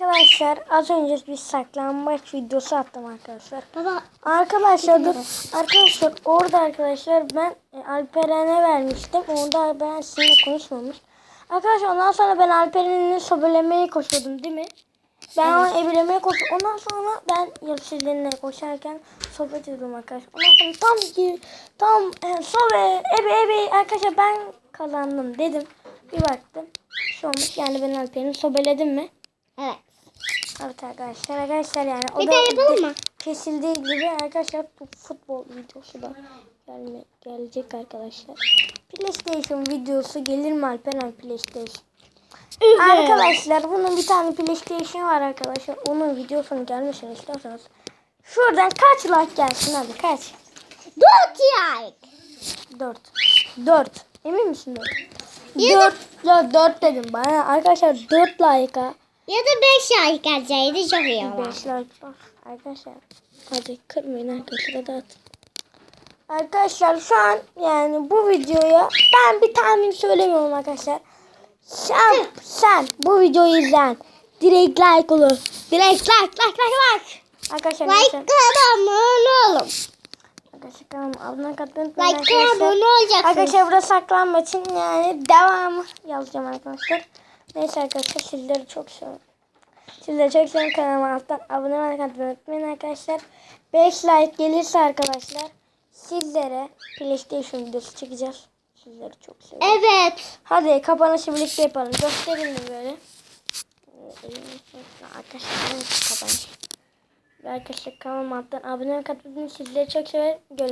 Arkadaşlar az önce bir saklanmaç videosu attım arkadaşlar. Baba Arkadaşlar dur. Arkadaşlar orada arkadaşlar ben e, Alperen'e vermiştim. Orada ben sizinle konuşmamış. Arkadaşlar ondan sonra ben Alperen'i sobelemeye koşuyordum değil mi? Ben onu ebelemeye koştum. Ondan sonra ben yarışlarına koşarken sohbet ediyordum arkadaşlar. Ondan sonra tam ki tam e, sobe ebe ebe arkadaşlar ben kazandım dedim. Bir baktım. Bir şey olmuş yani ben Alperen'i sobeledim mi? evet. Evet arkadaşlar arkadaşlar yani o Bir da yapalım kesildiği gibi arkadaşlar bu futbol videosu da gelme, gelecek arkadaşlar. PlayStation videosu gelir mi Alperen PlayStation? Arkadaşlar bunun bir tane PlayStation var arkadaşlar. Onun videosunun gelmesini istiyorsanız şuradan kaç like gelsin hadi kaç? Dört ay. 4. 4. Emin misin 4? Ya da- 4, 4 dedim bana. Arkadaşlar 4 like'a Ya da beş ay gelseydi çok iyi olur. 5 like var. Arkadaşlar hadi kırmayın arkadaşlar hadi atın. Arkadaşlar şu an yani bu videoya ben bir tahmin söylemiyorum arkadaşlar. Sen, sen bu videoyu izlen. Direkt like olur. Direkt like like like like. Arkadaşlar Like neyse. abone olun. Arkadaşlar kanalıma abone unutmayın Like arkadaşlar. abone olacaksınız. Arkadaşlar burada saklanma için yani devamı yazacağım arkadaşlar. Neyse arkadaşlar sizleri çok seviyorum. Sizleri çok seviyorum kanalıma alttan abone olmayı unutmayın arkadaşlar. 5 like gelirse arkadaşlar sizlere PlayStation videosu çekeceğiz. Sizleri çok seviyorum. Evet. Hadi kapanışı birlikte yapalım. Gösterin de böyle. Arkadaşlar kapanış. Arkadaşlar kanalıma alttan abone olmayı unutmayın. Sizleri çok seviyorum. Görüşürüz.